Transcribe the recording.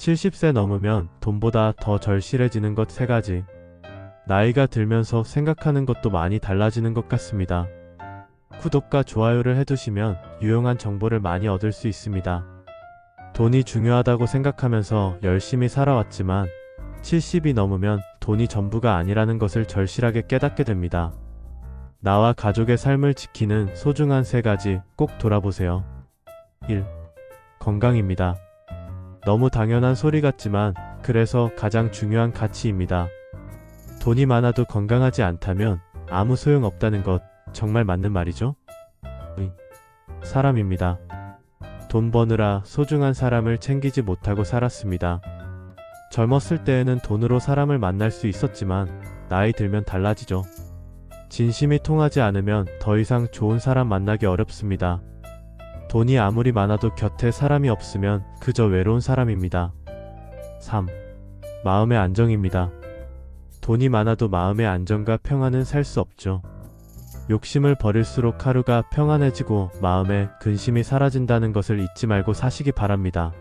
70세 넘으면 돈보다 더 절실해지는 것 세 가지. 나이가 들면서 생각하는 것도 많이 달라지는 것 같습니다. 구독과 좋아요를 해두시면 유용한 정보를 많이 얻을 수 있습니다. 돈이 중요하다고 생각하면서 열심히 살아왔지만 70이 넘으면 돈이 전부가 아니라는 것을 절실하게 깨닫게 됩니다. 나와 가족의 삶을 지키는 소중한 세 가지 꼭 돌아보세요. 1. 건강입니다. 너무 당연한 소리 같지만 그래서 가장 중요한 가치입니다. 돈이 많아도 건강하지 않다면 아무 소용 없다는 것 정말 맞는 말이죠? 의. 사람입니다. 돈 버느라 소중한 사람을 챙기지 못하고 살았습니다. 젊었을 때에는 돈으로 사람을 만날 수 있었지만 나이 들면 달라지죠. 진심이 통하지 않으면 더 이상 좋은 사람 만나기 어렵습니다. 돈이 아무리 많아도 곁에 사람이 없으면 그저 외로운 사람입니다. 3. 마음의 안정입니다. 돈이 많아도 마음의 안정과 평안은 살 수 없죠. 욕심을 버릴수록 하루가 평안해지고 마음의 근심이 사라진다는 것을 잊지 말고 사시기 바랍니다.